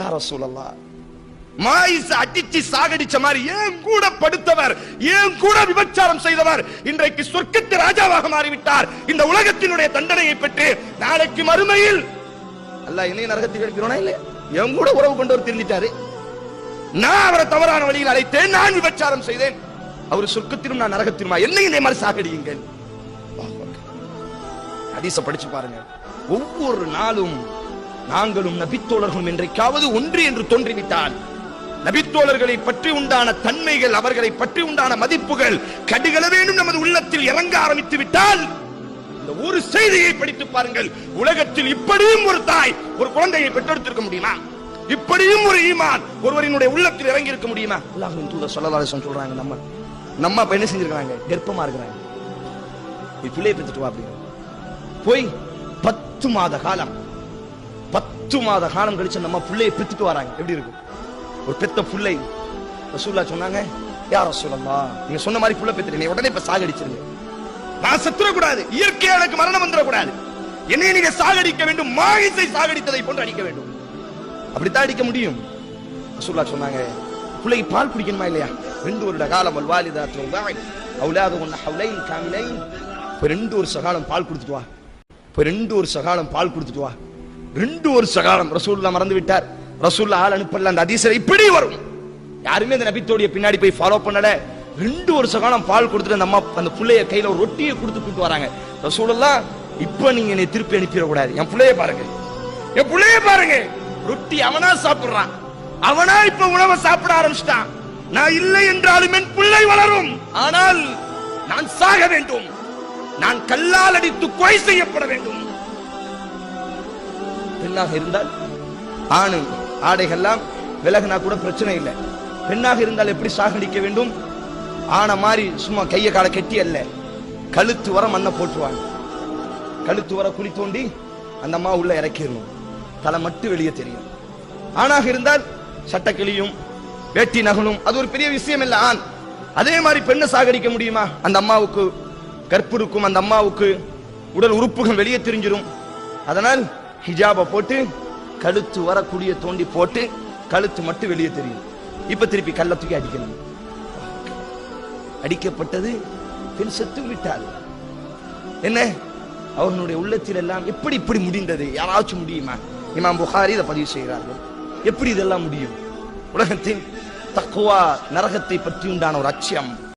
யார சூழல்லா மாயிச அடிச்சு சாகடிச்ச மாதிரி ஏன் கூட படுத்தவர் ஏன் கூட விபச்சாரம் செய்தவர்? இன்றைக்கு சொர்க்கத்து ராஜாவாக மாறிவிட்டார். இந்த உலகத்தினுடைய தண்டனையை பெற்று நாளைக்கு மறுமையில் அல்லாஹ் என்னையும் நரகத்துக்கு எழுப்பிடுவானா இல்ல என் கூட உறவு கொண்டவர் திருந்திட்டாரு. நான் அவரை தவறான வழியில் அழைத்தேன் நான் விபச்சாரம் செய்தேன். அவர் சொர்க்கத்திலும் நான் நரகத்திலுமா? என்னை இதே மாதிரி சாகடியுங்கள். ஹதீஸ படிச்சு பாருங்க ஒவ்வொரு நாளும் நாங்களும் நபித்தோழர்களும் என்றைக்காவது ஒன்று என்று தோன்றிவிட்டால் நபித்தோழர்களை பற்றி உண்டான தன்மைகள் அவர்களை பற்றி உண்டான மதிப்புகள் கடுகள வேண்டும் நமது உள்ளத்தில் இறங்க ஆரம்பித்து விட்டால் இந்த ஒரு செய்தியை படித்து பாருங்கள். உலகத்தில் இப்படியும் ஒரு தாய் ஒரு குழந்தையை பெற்றெடுத்திருக்க முடியுமா? இப்படியும் ஒரு ஈமான் ஒருவரினுடைய உள்ளத்தில் இறங்கி இருக்க முடியுமா? அல்லாஹ்வின் தூதர் சொல்லலாசன் சொல்றாங்க நம்ம நம்ம அப்ப என்ன செஞ்சிருக்காங்க கர்ப்பமா இருக்கிறாங்க. நீ பிள்ளையை பெற்றுட்டு வா அப்படின்னு போய் பத்து மாத காலம் பத்து மாத காலம் கழிச்சு நம்ம பிள்ளையை பெத்துட்டு வராங்க. எப்படி இருக்கும்? ஒரு பெத்த பிள்ளை. ரசூல்லா சொன்னாங்க யார் ரசூலம்மா நீங்க சொன்ன மாதிரி புள்ள பெத்துட்டு உடனே இப்ப சாகடிச்சிருங்க. நான் செத்துறக்கூடாது. இயற்கையா எனக்கு மரணம் வந்துடக்கூடாது என்னை நீங்க சாகடிக்க வேண்டும். மாயிசை சாகடித்ததை போன்று அடிக்க வேண்டும். அப்படித்தான் அடிக்க முடியும். ரசூல்லா சொன்னாங்க பிள்ளைக்கு பால் குடிக்கணுமா இல்லையா? ரெண்டு வருட காலம் அல்வாலிதா அவுலாது ஒன்னு ஹவுலைன் காமிலைன். இப்போ ரெண்டு ஒரு சகாலம் பால் கொடுத்துட்டு வா. இப்போ ரெண்டு ஒரு சகாலம் பால் கொடுத்துட்டு வா. ரெண்டு ஒரு சகாலம் ரசூல்லா மறந்து விட்டார் ரசூல்லா ஆள் அனுப்பல அந்த அதிசயம் இப்படி வரும். யாருமே அந்த நபித்தோடைய பின்னாடி போய் ஃபாலோ பண்ணல. ரெண்டு ஒரு சகாலம் பால் கொடுத்துட்டு அந்த அம்மா அந்த பிள்ளைய கையில ஒரு ரொட்டியை கொடுத்து கூட்டு வராங்க. ரசூலெல்லாம் இப்ப நீங்க என்னை திருப்பி அனுப்பிட கூடாது என் பிள்ளைய பாருங்க. என் பிள்ளைய பாருங்க. ரொட்டி அவனா சாப்பிடுறான். அவனா இப்ப உணவை சாப்பிட ஆரம்பிச்சிட்டான். நான் இல்லை என்றாலும் என் பிள்ளை வளரும். ஆனால் நான் சாக வேண்டும். நான் கல்லால் அடித்து கொலை செய்யப்பட வேண்டும். பெண்ணாக இருந்தால் ஆணும் ஆடைகள்லாம் விலகினா கூட பிரச்சனை இல்லை. பெண்ணாக இருந்தால் எப்படி சாகடிக்க வேண்டும்? ஆன மாதிரி சும்மா கைய கால கெட்டி அல்ல. கழுத்து வர மண்ணை போட்டுருவாங்க. கழுத்து வர குழி தோண்டி அந்த அம்மா உள்ள இறக்கிடணும். தலை மட்டும் வெளியே தெரியும். ஆணாக இருந்தால் சட்ட கிளியும் வேட்டி நகலும் அது ஒரு பெரிய விஷயம் இல்ல. ஆண் அதே மாதிரி பெண்ணை சாகடிக்க முடியுமா? அந்த அம்மாவுக்கு கற்பு இருக்கும் அந்த அம்மாவுக்கு உடல் உறுப்புகள் வெளியே தெரிஞ்சிடும் அதனால் ஹிஜாபை போட்டு கழுத்து வர தோண்டி போட்டு கழுத்து மட்டும் வெளியே தெரியும். இப்ப திருப்பி கல்ல தூக்கி அடிக்கணும். அடிக்கப்பட்டது பின் செத்து விட்டார். என்ன? அவர்களுடைய உள்ளத்தில் எல்லாம் எப்படி இப்படி முடிந்தது? யாராச்சும் முடியுமா? இமாம் புகாரி இதை பதிவு செய்கிறார்கள். எப்படி இதெல்லாம் முடியும்? உலகத்தில் தக்குவா நரகத்தை பற்றி உண்டான ஒரு அச்சம்.